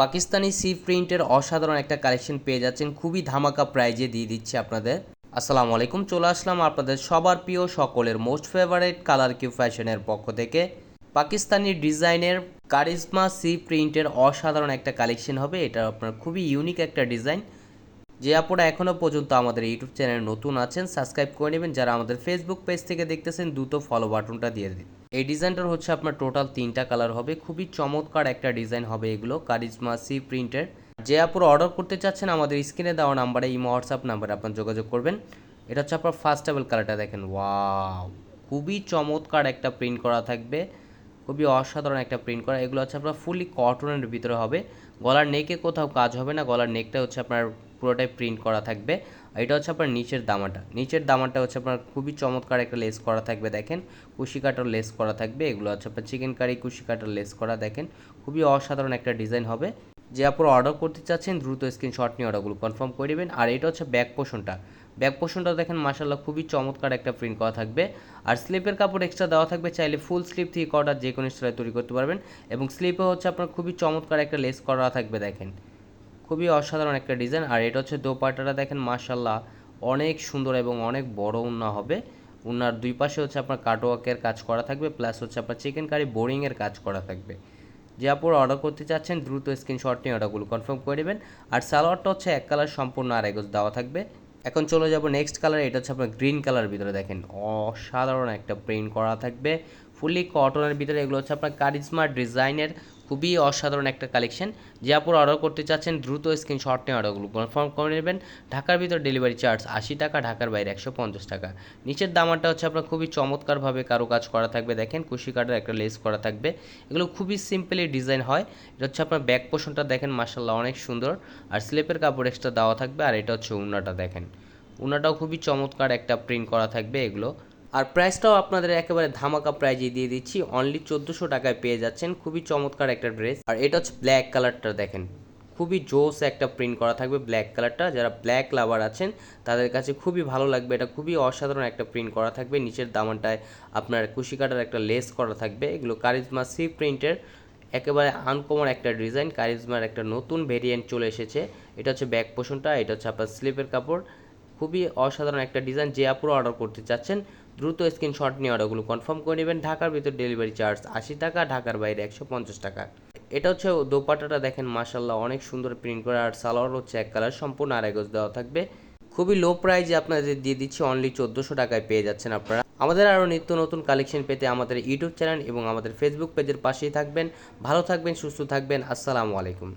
Pakistani C প্রিন্টের অসাধারণ একটা কালেকশন পেয়ে যাচ্ছেন। খুবই ধামাকা প্রাইজে দিয়ে দিচ্ছে আপনাদের। আসসালামু আলাইকুম, চলে আসলাম আপনাদের সবার প্রিয় সকলের মোস্ট ফেভারেট কালার কিউ ফ্যাশনের পক্ষ থেকে। পাকিস্তানি ডিজাইনের কারিজমা সি প্রিন্টের অসাধারণ একটা কালেকশন হবে। এটা আপনার খুবই ইউনিক একটা ডিজাইন যে আপনারা এখনও পর্যন্ত আমাদের ইউটিউব চ্যানেল নতুন আছেন সাবস্ক্রাইব করে নেবেন। যারা আমাদের ফেসবুক পেজ থেকে দেখতেছেন, দ্রুত ফলো বাটনটা দিয়ে দিন। এই ডিজাইনটার হচ্ছে আপনার টোটাল তিনটা কালার হবে। খুবই চমৎকার একটা ডিজাইন হবে এগুলো কারিজমা সি প্রিন্টের যে আপনারা অর্ডার করতে চাচ্ছেন, আমাদের স্ক্রিনে দেওয়া নাম্বারে ইমো হোয়াটসঅ্যাপ নাম্বারে আপনার যোগাযোগ করবেন। এটা হচ্ছে আপনার ফার্স্ট টেবল কালারটা দেখেন। ওয়াও খুবই চমৎকার একটা প্রিন্ট করা থাকবে। খুবই অসাধারণ একটা প্রিন্ট করা। এগুলো হচ্ছে আপনার ফুলি কটনের ভিতরে হবে। গলার নেকে কোথাও কাজ হবে না। গলার নেকটা হচ্ছে আপনার পুরোটাই প্রিন্ট করা থাকবে। আর এটা হচ্ছে আপনার নিচের দামাটা। নিচের দামাটা হচ্ছে আপনার খুবই চমৎকার একটা লেস করা থাকবে, দেখেন। কুশি কাটার লেস করা থাকবে। এগুলো হচ্ছে আপনার চিকেন কারি কুশি কাটার লেস করা, দেখেন। খুবই অসাধারণ একটা ডিজাইন হবে। যে আপনারা অর্ডার করতে চাচ্ছেন, দ্রুত স্ক্রিনশট নিয়ে অর্ডারগুলো কনফার্ম করে দেবেন আর এটা হচ্ছে ব্যাক পোষণটা ব্যাক পোষণটা দেখেন মাসাল্লাহ খুবই চমৎকার একটা প্রিন্ট করা থাকবে। আর স্লিপের কাপড় এক্সট্রা দেওয়া থাকবে। চাইলে ফুল স্লিপ থেকে কটার যে কোনো স্টাইলে তৈরি করতে পারবেন। এবং স্লিপে হচ্ছে আপনার খুবই চমৎকার একটা লেস করা থাকবে, দেখেন। খুবই অসাধারণ একটা ডিজাইন আর এটা হচ্ছে দোপাটাটা দেখেন মাসাল্লাহ অনেক সুন্দর এবং অনেক বড় উন্না হবে। উন্নার দুই পাশে হচ্ছে আপনার কাটওয়ার্কের কাজ করা থাকবে প্লাস হচ্ছে আপনার চিকেন কারি বোরিংয়ের কাজ করা থাকবে। যে আপনারা অর্ডার করতে চাচ্ছেন, দ্রুত স্ক্রিনশট নিয়ে অর্ডারগুলো কনফার্ম করে নেবেন। আর সালোয়ারটা হচ্ছে এক কালার সম্পূর্ণ আর এগোজ দেওয়া থাকবে। এখন চলে যাব নেক্সট কালার এটা হচ্ছে আপনার গ্রিন কালার ভিতরে দেখেন, অসাধারণ একটা প্রিন্ট করা থাকবে। ফুলি কটনের ভিতরে, এগুলো হচ্ছে আপনার কারিজমা ডিজাইনের খুবই অসাধারণ একটা কালেকশন যে আপনারা অর্ডার করতে চাচ্ছেন, দ্রুত স্ক্রিনশট নিয়ে অর্ডারগুলো কনফার্ম করে নেবেন। ঢাকার ভিতর ডেলিভারি চার্জ আশি টাকা, ঢাকার বাইরে একশো পঞ্চাশ টাকা। নিচের দামারটা হচ্ছে আপনার খুবই চমৎকারভাবে কারও কাজ করা থাকবে, দেখেন, কুশি কাটার একটা লেস করা থাকবে। এগুলো খুবই সিম্পলি ডিজাইন হয়। এটা হচ্ছে আপনার ব্যাক পোর্শনটা দেখেন মার্শাল্লাহ অনেক সুন্দর। আর স্লিপের কাপড় এক্সট্রা দেওয়া থাকবে, আর এটা হচ্ছে উন্নাটা, দেখেন। উনাটাও খুবই চমৎকার একটা প্রিন্ট করা থাকবে এগুলো। আর প্রাইসটাও আপনাদের একেবারে ধামাকা প্রাইজে দিয়ে দিচ্ছি। অনলি চোদ্দোশো টাকায় পেয়ে যাচ্ছেন। খুবই চমৎকার একটা ড্রেস আর এটা হচ্ছে ব্ল্যাক কালারটা দেখেন। খুবই জোস একটা প্রিন্ট করা থাকবে ব্ল্যাক কালারটা যারা ব্ল্যাক লাভার আছেন, তাদের কাছে খুবই ভালো লাগবে। এটা খুবই অসাধারণ একটা প্রিন্ট করা থাকবে। নিচের দামানটায় আপনার কুশি কাটার একটা লেস করা থাকবে। এগুলো কারিজমা সি প্রিন্টের একেবারে আনকমন একটা ডিজাইন কারিজমার একটা নতুন ভেরিয়েন্ট চলে এসেছে। এটা হচ্ছে ব্যাক পোষণটা এটা হচ্ছে আপনার স্লিপের কাপড়। খুবই অসাধারণ একটা ডিজাইন যে আপুরো অর্ডার করতে চাচ্ছেন দ্রুত স্ক্রিনশট নিয়ে অর্ডারগুলো কনফার্ম করে নেবেন। ঢাকার ভিতর ডেলিভারি চার্জ আশি টাকা, ঢাকার বাইরে একশো পঞ্চাশ টাকা। এটা হচ্ছে দোপাটাটা দেখেন মাসাল্লাহ অনেক সুন্দর প্রিন্ট করা। আর সালোয়ার হচ্ছে এক কালার সম্পূর্ণ আড়াইগজ দেওয়া থাকবে। খুবই লো প্রাইজে আপনাদের দিয়ে দিচ্ছি অনলি চোদ্দোশো টাকায় পেয়ে যাচ্ছেন আপনারা। আমাদের আরও নিত্য নতুন কালেকশন পেতে আমাদের ইউটিউব চ্যানেল এবং আমাদের ফেসবুক পেজের পাশেই থাকবেন। ভালো থাকবেন, সুস্থ থাকবেন। আসসালামু আলাইকুম।